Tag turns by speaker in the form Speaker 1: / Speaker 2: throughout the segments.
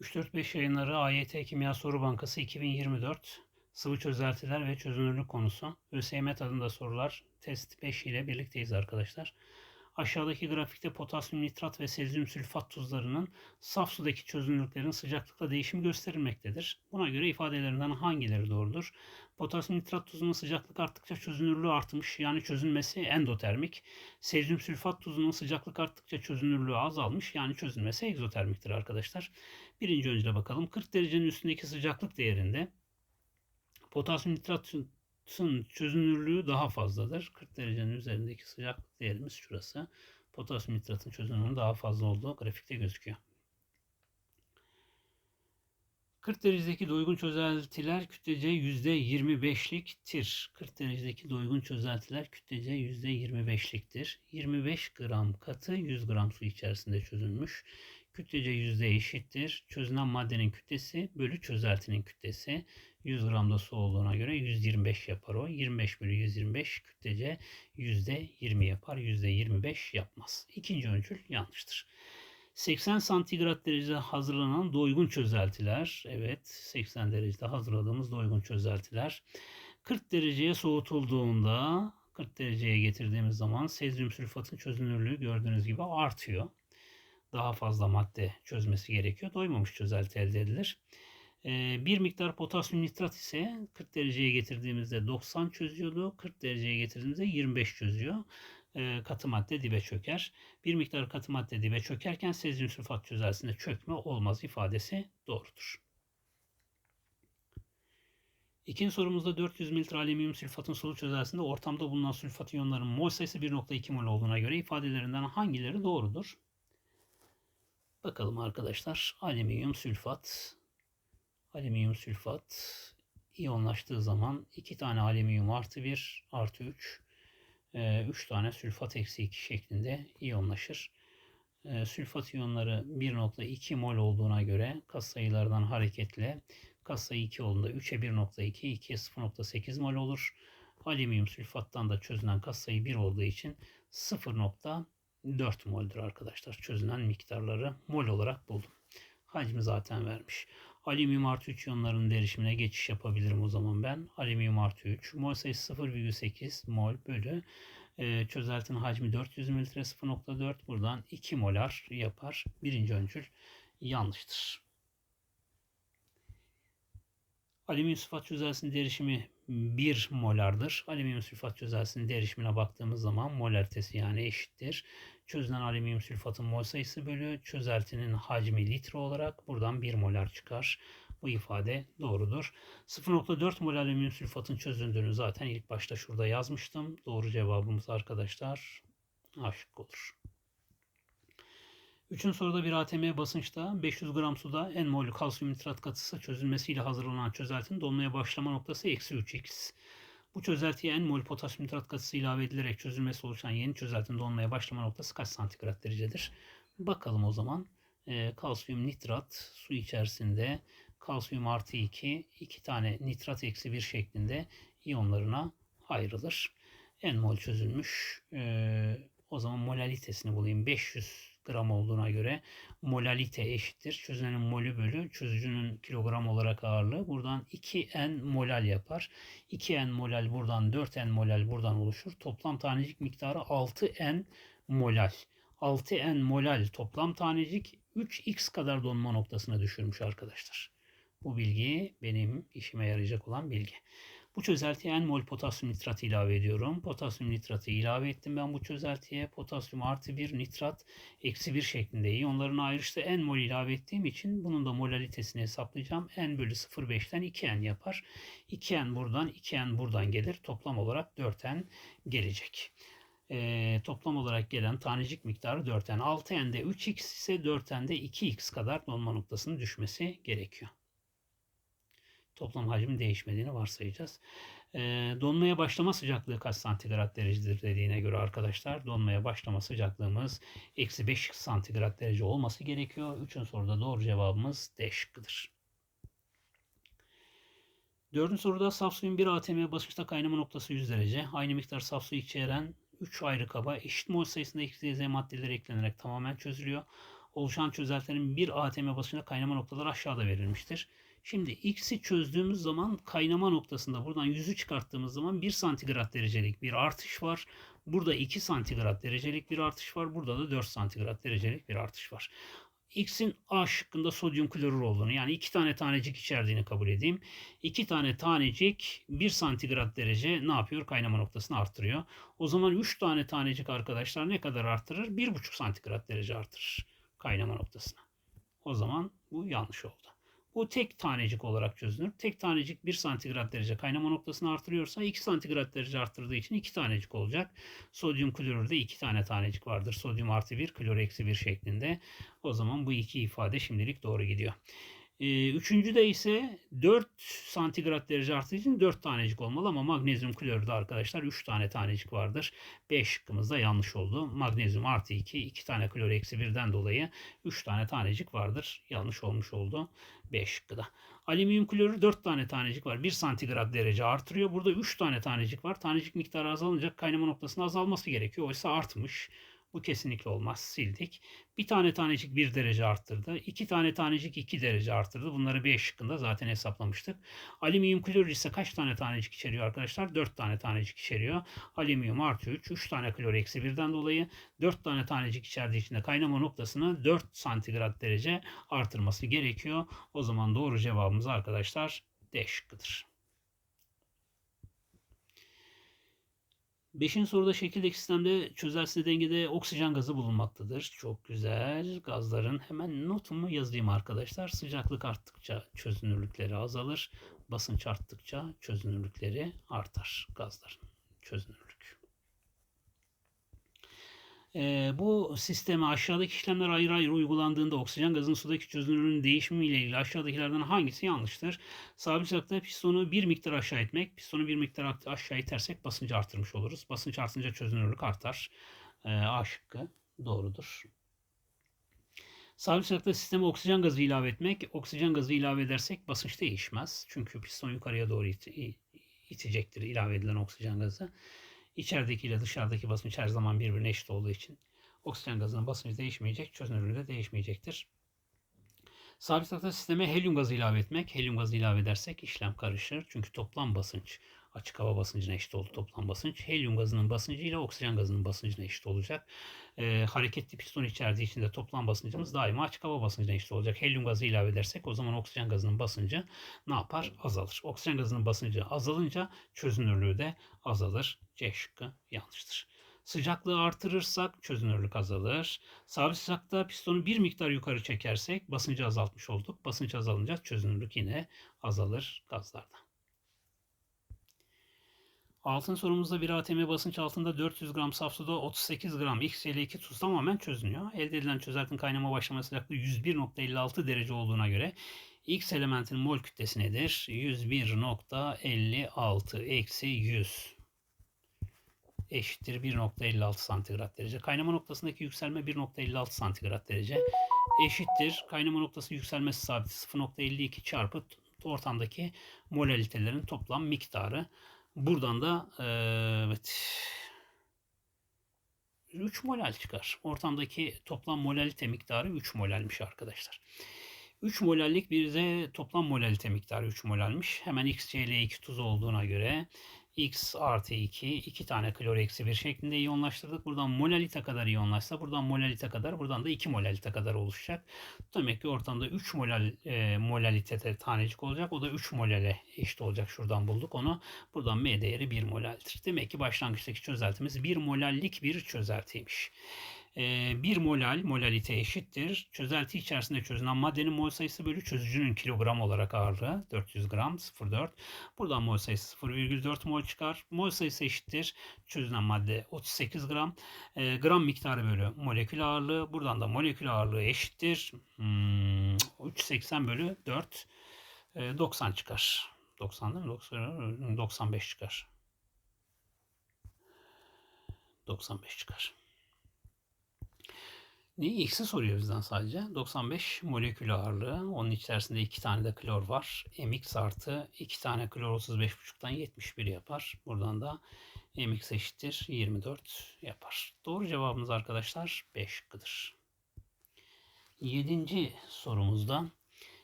Speaker 1: 3-4-5 yayınları AYT Kimya Soru Bankası 2024 sıvı çözeltiler ve çözünürlük konusu. ÖSYM tadında sorular test 5 ile birlikteyiz arkadaşlar. Aşağıdaki grafikte potasyum nitrat ve sezyum sülfat tuzlarının saf sudaki çözünürlüklerin sıcaklıkla değişimi gösterilmektedir. Buna göre ifadelerinden hangileri doğrudur? Potasyum nitrat tuzunun sıcaklık arttıkça çözünürlüğü artmış yani çözünmesi endotermik. Sezyum sülfat tuzunun sıcaklık arttıkça çözünürlüğü azalmış yani çözünmesi egzotermiktir arkadaşlar. Birinci öncüle bakalım. 40 derecenin üstündeki sıcaklık değerinde potasyum nitratın çözünürlüğü daha fazladır. 40 derecenin üzerindeki sıcaklık değerimiz şurası. Potasyum nitratın çözünürlüğünün daha fazla olduğu grafikte gözüküyor. 40 derecedeki doygun çözeltiler kütlece %25'liktir. 40 derecedeki doygun çözeltiler kütlece %25'liktir. 25 gram katı 100 gram su içerisinde çözülmüş. Kütlece yüzde eşittir. Çözünen maddenin kütlesi bölü çözeltinin kütlesi. 100 gramda su olduğuna göre 125 yapar o. 25 bölü 125 kütlece yüzde 20 yapar. Yüzde 25 yapmaz. İkinci öncül yanlıştır. 80 santigrat derecede hazırlanan doygun çözeltiler. Evet 80 derecede hazırladığımız doygun çözeltiler. 40 dereceye soğutulduğunda 40 dereceye getirdiğimiz zaman sezyum sülfatın çözünürlüğü gördüğünüz gibi artıyor. Daha fazla madde çözmesi gerekiyor. Doymamış çözelti elde edilir. Bir miktar potasyum nitrat ise 40 dereceye getirdiğimizde 90 çözüyordu. 40 dereceye getirdiğimizde 25 çözüyor. Katı madde dibe çöker. Bir miktar katı madde dibe çökerken sezyum sülfat çözeltisinde çökme olmaz ifadesi doğrudur. İkinci sorumuzda 400 mililitre alüminyum sülfatın sulu çözeltisinde ortamda bulunan sülfat iyonlarının mol sayısı 1.2 mol olduğuna göre ifadelerinden hangileri doğrudur? Bakalım arkadaşlar. Alüminyum sülfat alüminyum sülfat iyonlaştığı zaman 2 tane alüminyum artı 1 artı 3 3 e, tane sülfat eksi 2 şeklinde iyonlaşır. E, sülfat iyonları 1.2 mol olduğuna göre kas sayılardan hareketle kas sayı 2 olduğunda 3'e 1.2 2'ye 0.8 mol olur. Alüminyum sülfattan da çözünen kas sayı 1 olduğu için 0.4 mol'dür arkadaşlar. Çözünen miktarları mol olarak buldum. Hacmi zaten vermiş. Alüminyum artı 3 iyonlarının derişimine geçiş yapabilirim o zaman ben. Alüminyum artı 3. Mol sayısı 0,8 mol bölü e, çözeltinin hacmi 400 mililitre 0,4 buradan 2 molar yapar. Birinci öncül yanlıştır. Alüminyum sülfat çözeltisinin derişimi 1 molardır. Alüminyum sülfat çözeltisinin derişimine baktığımız zaman molaritesi yani eşittir. Çözünen alüminyum sülfatın mol sayısı bölü çözeltinin hacmi litre olarak buradan 1 molar çıkar. Bu ifade doğrudur. 0.4 mol alüminyum sülfatın çözündüğünü zaten ilk başta şurada yazmıştım. Doğru cevabımız arkadaşlar A olur. Üçüncü soruda bir ATM basınçta 500 gram suda en mol kalsiyum nitrat katısı çözülmesiyle hazırlanan çözeltinin donmaya başlama noktası eksi 3x. Bu çözeltiye en mol potasyum nitrat katısı ilave edilerek çözülmesi oluşan yeni çözeltinin donmaya başlama noktası kaç santigrat derecedir? Bakalım o zaman. E, kalsiyum nitrat su içerisinde kalsiyum artı 2, 2 tane nitrat eksi 1 şeklinde iyonlarına ayrılır. En mol çözülmüş. E, o zaman molalitesini bulayım. 500 gram olduğuna göre molalite eşittir. Çözünenin molü bölü çözücünün kilogram olarak ağırlığı. Buradan 2n molal yapar. 2n molal buradan 4n molal buradan oluşur. Toplam tanecik miktarı 6n molal. 6n molal toplam tanecik 3x kadar donma noktasına düşürmüş arkadaşlar. Bu bilgi benim işime yarayacak olan bilgi. Bu çözeltiye en mol potasyum nitratı ilave ediyorum. Potasyum nitratı ilave ettim ben bu çözeltiye. Potasyum artı 1 nitrat eksi 1 şeklinde iyonlarını ayrıştı. En mol ilave ettiğim için bunun da molalitesini hesaplayacağım. N bölü 0,5'ten 2N yapar. 2N buradan 2N buradan gelir. Toplam olarak 4N gelecek. E, toplam olarak gelen tanecik miktarı 4N. 6N'de 3X ise 4N'de 2X kadar donma noktasının düşmesi gerekiyor toplam hacmin değişmediğini varsayacağız. E, donmaya başlama sıcaklığı kaç santigrat derecedir dediğine göre arkadaşlar donmaya başlama sıcaklığımız eksi 5 santigrat derece olması gerekiyor. Üçüncü soruda doğru cevabımız D şıkkıdır. Dördüncü soruda saf suyun bir atm basınçta kaynama noktası 100 derece. Aynı miktar saf su içeren 3 ayrı kaba eşit mol sayısında XYZ maddeleri eklenerek tamamen çözülüyor. oluşan çözeltilerin bir atm basıncında kaynama noktaları aşağıda verilmiştir. Şimdi x'i çözdüğümüz zaman kaynama noktasında buradan 100'ü çıkarttığımız zaman 1 santigrat derecelik bir artış var. Burada 2 santigrat derecelik bir artış var. Burada da 4 santigrat derecelik bir artış var. X'in A şıkkında sodyum klorür olduğunu yani iki tane tanecik içerdiğini kabul edeyim. İki tane tanecik 1 santigrat derece ne yapıyor? Kaynama noktasını arttırıyor. O zaman 3 tane tanecik arkadaşlar ne kadar arttırır? 1,5 santigrat derece artırır kaynama noktasına. O zaman bu yanlış oldu. Bu tek tanecik olarak çözülür. Tek tanecik 1 santigrat derece kaynama noktasını artırıyorsa 2 santigrat derece arttırdığı için 2 tanecik olacak. Sodyum klorürde 2 tane tanecik vardır. Sodyum artı 1, klor eksi 1 şeklinde. O zaman bu iki ifade şimdilik doğru gidiyor. Ee, üçüncüde ise 4 santigrat derece arttığı için 4 tanecik olmalı ama magnezyum klorürde arkadaşlar 3 tane tanecik vardır. B şıkkımız da yanlış oldu. Magnezyum artı 2, 2 tane klor eksi 1'den dolayı 3 tane tanecik vardır. Yanlış olmuş oldu. B şıkkı da. Alüminyum klorür 4 tane tanecik var. 1 santigrat derece artırıyor. Burada 3 tane tanecik var. Tanecik miktarı azalınca kaynama noktasının azalması gerekiyor. Oysa artmış. Bu kesinlikle olmaz. Sildik. Bir tane tanecik 1 derece arttırdı. iki tane tanecik 2 derece arttırdı. Bunları B şıkkında zaten hesaplamıştık. Alüminyum klorür ise kaç tane tanecik içeriyor arkadaşlar? 4 tane tanecik içeriyor. Alüminyum artı 3. 3 tane klor eksi 1'den dolayı 4 tane tanecik içerdiği için de kaynama noktasını 4 santigrat derece artırması gerekiyor. O zaman doğru cevabımız arkadaşlar D şıkkıdır. Beşinci soruda şekildeki sistemde çözelsi dengede oksijen gazı bulunmaktadır. Çok güzel. Gazların hemen notumu yazayım arkadaşlar. Sıcaklık arttıkça çözünürlükleri azalır. Basınç arttıkça çözünürlükleri artar gazların çözünürlük. E, bu sisteme aşağıdaki işlemler ayrı ayrı uygulandığında oksijen gazının sudaki çözünürlüğünün değişimiyle ilgili aşağıdakilerden hangisi yanlıştır? Sabit sıcaklıkta pistonu bir miktar aşağı itmek. Pistonu bir miktar aşağı itersek basıncı artırmış oluruz. Basınç artınca çözünürlük artar. E, A şıkkı doğrudur. Sabit sıcaklıkta sisteme oksijen gazı ilave etmek. Oksijen gazı ilave edersek basınç değişmez. Çünkü piston yukarıya doğru it itecektir ilave edilen oksijen gazı. İçerideki ile dışarıdaki basınç her zaman birbirine eşit olduğu için oksijen gazının basıncı değişmeyecek, çözünürlüğü de değişmeyecektir. Sabit takta sisteme helyum gazı ilave etmek. Helyum gazı ilave edersek işlem karışır. Çünkü toplam basınç açık hava basıncına eşit oldu toplam basınç. Helyum gazının basıncı ile oksijen gazının basıncına eşit olacak. Ee, hareketli piston içerdiği için de toplam basıncımız daima açık hava basıncına eşit olacak. Helyum gazı ilave edersek o zaman oksijen gazının basıncı ne yapar? Azalır. Oksijen gazının basıncı azalınca çözünürlüğü de azalır. C şıkkı yanlıştır. Sıcaklığı artırırsak çözünürlük azalır. Sabit sıcakta pistonu bir miktar yukarı çekersek basıncı azaltmış olduk. Basınç azalınca çözünürlük yine azalır gazlarda. Altın sorumuzda bir ATM basınç altında 400 gram saf suda 38 gram XCl2 tuz tamamen çözünüyor. Elde edilen çözeltinin kaynama başlama sıcaklığı 101.56 derece olduğuna göre X elementin mol kütlesi nedir? 101.56 eksi 100 eşittir 1.56 santigrat derece. Kaynama noktasındaki yükselme 1.56 santigrat derece eşittir. Kaynama noktası yükselmesi sabiti 0.52 çarpı ortamdaki molalitelerin toplam miktarı. Buradan da evet 3 molal çıkar. Ortamdaki toplam molalite miktarı 3 molalmiş arkadaşlar. 3 molallik bir de toplam molalite miktarı 3 molalmiş. Hemen XCl2 tuz olduğuna göre x artı 2, 2 tane klor eksi 1 şeklinde iyonlaştırdık. Buradan molalite kadar iyonlaşsa buradan molalite kadar buradan da 2 molalite kadar oluşacak. Demek ki ortamda 3 molal e, molalitede tanecik olacak. O da 3 molale eşit olacak. Şuradan bulduk onu. Buradan M değeri 1 molaldir. Demek ki başlangıçtaki çözeltimiz 1 molallik bir çözeltiymiş. 1 molal molalite eşittir. Çözelti içerisinde çözünen maddenin mol sayısı bölü çözücünün kilogram olarak ağırlığı 400 gram 0,4. Buradan mol sayısı 0,4 mol çıkar. Mol sayısı eşittir. Çözünen madde 38 gram. E, gram miktarı bölü molekül ağırlığı. Buradan da molekül ağırlığı eşittir. Hmm, 380 bölü 4. E, 90 çıkar. 90 değil mi? 90, 95 çıkar. 95 çıkar. Ne X'i soruyor bizden sadece. 95 molekül ağırlığı. Onun içerisinde 2 tane de klor var. MX artı 2 tane klor 35,5'tan 71 yapar. Buradan da MX eşittir 24 yapar. Doğru cevabımız arkadaşlar 5 şıkkıdır. Yedinci sorumuzda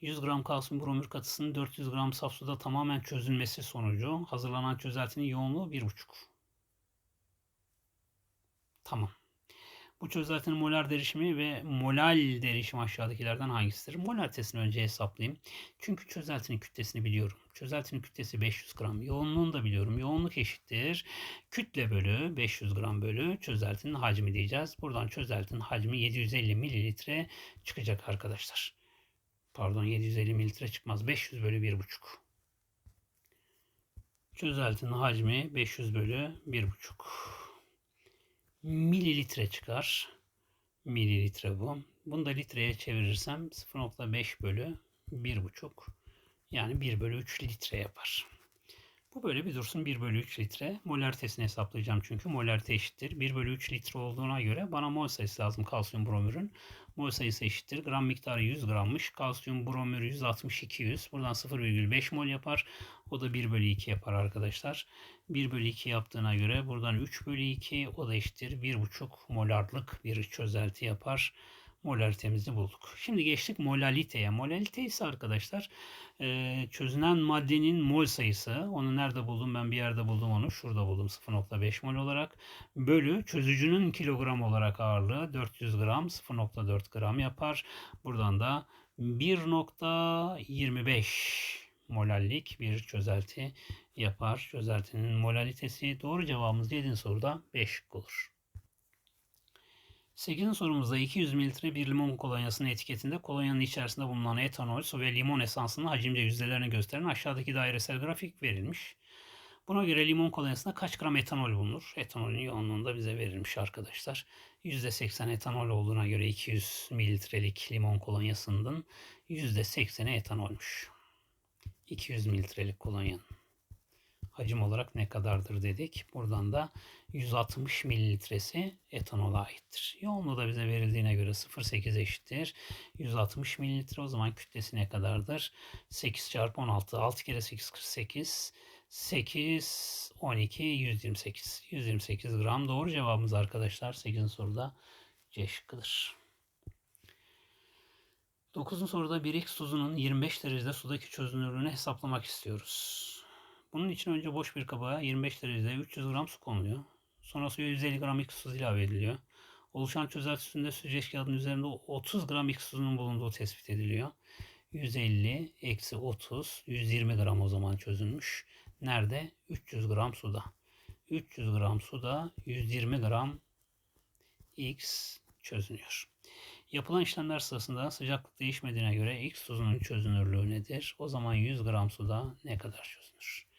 Speaker 1: 100 gram kalsiyum bromür katısının 400 gram saf suda tamamen çözülmesi sonucu hazırlanan çözeltinin yoğunluğu 1,5. Tamam. Bu çözeltinin molar derişimi ve molal derişimi aşağıdakilerden hangisidir? Molaritesini önce hesaplayayım. Çünkü çözeltinin kütlesini biliyorum. Çözeltinin kütlesi 500 gram. Yoğunluğunu da biliyorum. Yoğunluk eşittir. Kütle bölü 500 gram bölü çözeltinin hacmi diyeceğiz. Buradan çözeltinin hacmi 750 mililitre çıkacak arkadaşlar. Pardon 750 mililitre çıkmaz. 500 bölü 1,5. Çözeltinin hacmi 500 bölü 1,5 mililitre çıkar. Mililitre bu. Bunu da litreye çevirirsem 0.5 bölü 1.5 yani 1 bölü 3 litre yapar. Bu böyle bir dursun 1 bölü 3 litre. Molaritesini hesaplayacağım çünkü molarite eşittir. 1 bölü 3 litre olduğuna göre bana mol sayısı lazım kalsiyum bromürün. Mol sayısı eşittir. Gram miktarı 100 grammış. Kalsiyum bromür 160-200. Buradan 0,5 mol yapar. O da 1 bölü 2 yapar arkadaşlar. 1 bölü 2 yaptığına göre buradan 3 bölü 2 o da eşittir. 1,5 molarlık bir çözelti yapar molaritemizi bulduk. Şimdi geçtik molaliteye. Molalite ise arkadaşlar e, çözünen maddenin mol sayısı. Onu nerede buldum? Ben bir yerde buldum onu. Şurada buldum 0.5 mol olarak. Bölü çözücünün kilogram olarak ağırlığı 400 gram 0.4 gram yapar. Buradan da 1.25 molallik bir çözelti yapar. Çözeltinin molalitesi doğru cevabımız 7. soruda 5 olur. 8. sorumuzda 200 mililitre bir limon kolonyasının etiketinde kolonyanın içerisinde bulunan etanol, su ve limon esansının hacimce yüzdelerini gösteren aşağıdaki dairesel grafik verilmiş. Buna göre limon kolonyasında kaç gram etanol bulunur? Etanolün yoğunluğunda bize verilmiş arkadaşlar. %80 etanol olduğuna göre 200 mililitrelik limon kolonyasının %80'i etanolmüş. 200 mililitrelik kolonyanın hacim olarak ne kadardır dedik. Buradan da 160 mililitresi etanola aittir. Yoğunluğu da bize verildiğine göre 0,8 eşittir. 160 mililitre o zaman kütlesi ne kadardır? 8 çarpı 16. 6 kere 8 48. 8 12 128. 128 gram doğru cevabımız arkadaşlar. 8. soruda C şıkkıdır. 9. soruda 1x tuzunun 25 derecede sudaki çözünürlüğünü hesaplamak istiyoruz. Bunun için önce boş bir kaba 25 derecede 300 gram su konuluyor. Sonra suya 150 gram X tuz ilave ediliyor. Oluşan çözelti üstünde süzgeç kağıdının üzerinde 30 gram X tuzunun bulunduğu tespit ediliyor. 150 eksi 30 120 gram o zaman çözülmüş. Nerede? 300 gram suda. 300 gram suda 120 gram X çözünüyor. Yapılan işlemler sırasında sıcaklık değişmediğine göre X tuzunun çözünürlüğü nedir? O zaman 100 gram suda ne kadar çözünür?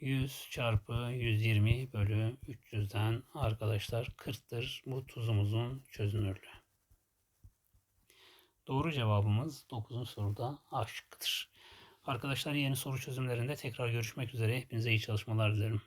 Speaker 1: 100 çarpı 120 bölü 300'den arkadaşlar 40'tır bu tuzumuzun çözünürlüğü. Doğru cevabımız 9. soruda A. Arkadaşlar yeni soru çözümlerinde tekrar görüşmek üzere. Hepinize iyi çalışmalar dilerim.